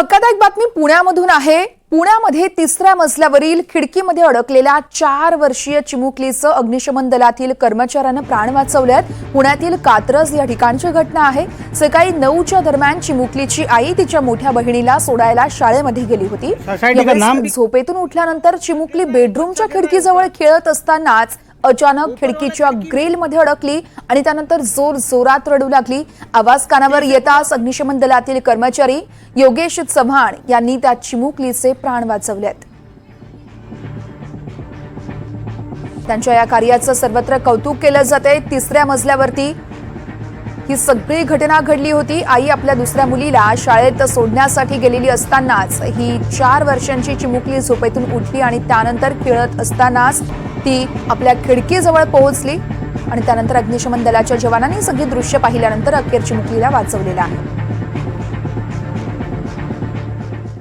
धक्कादायक बातमी पुण्यामधून आहे. पुण्यामध्ये तिसऱ्या मजल्यावरील खिडकीमध्ये अडकलेल्या चार वर्षीय चिमुकलीचं अग्निशमन दलातील कर्मचाऱ्यानं प्राण वाचवल्यात. पुण्यातील कात्रज या ठिकाणची घटना आहे. सकाळी नऊच्या दरम्यान चिमुकलीची आई तिच्या मोठ्या बहिणीला सोडायला शाळेमध्ये गेली होती. झोपेतून उठल्यानंतर चिमुकली बेडरूमच्या खिडकीजवळ खेळत असतानाच अचानक खिडकीच्या ग्रिलमध्ये अडकली आणि त्यानंतर जोर जोरात रडू लागली. आवाज कानावर येताच अग्निशमन दलातील कर्मचारी योगेश चव्हाण यांनी त्या चिमुकलीचे प्राण वाचवलेत. त्यांच्या या कार्याचं सर्वत्र कौतुक केलं जाते तिसऱ्या मजल्यावरती ही सगळी घटना घडली होती. आई आपल्या दुसऱ्या मुलीला शाळेत सोडण्यासाठी गेलेली असतानाच ही चार वर्षांची चिमुकली झोपेतून उठली आणि त्यानंतर खेळत असतानाच ती आपल्या खिडकीजवळ पोहोचली आणि त्यानंतर अग्निशमन दलाच्या जवानांनी सगळी दृश्य पाहिल्यानंतर अखेर चिमुकलीला वाचवलेलं आहे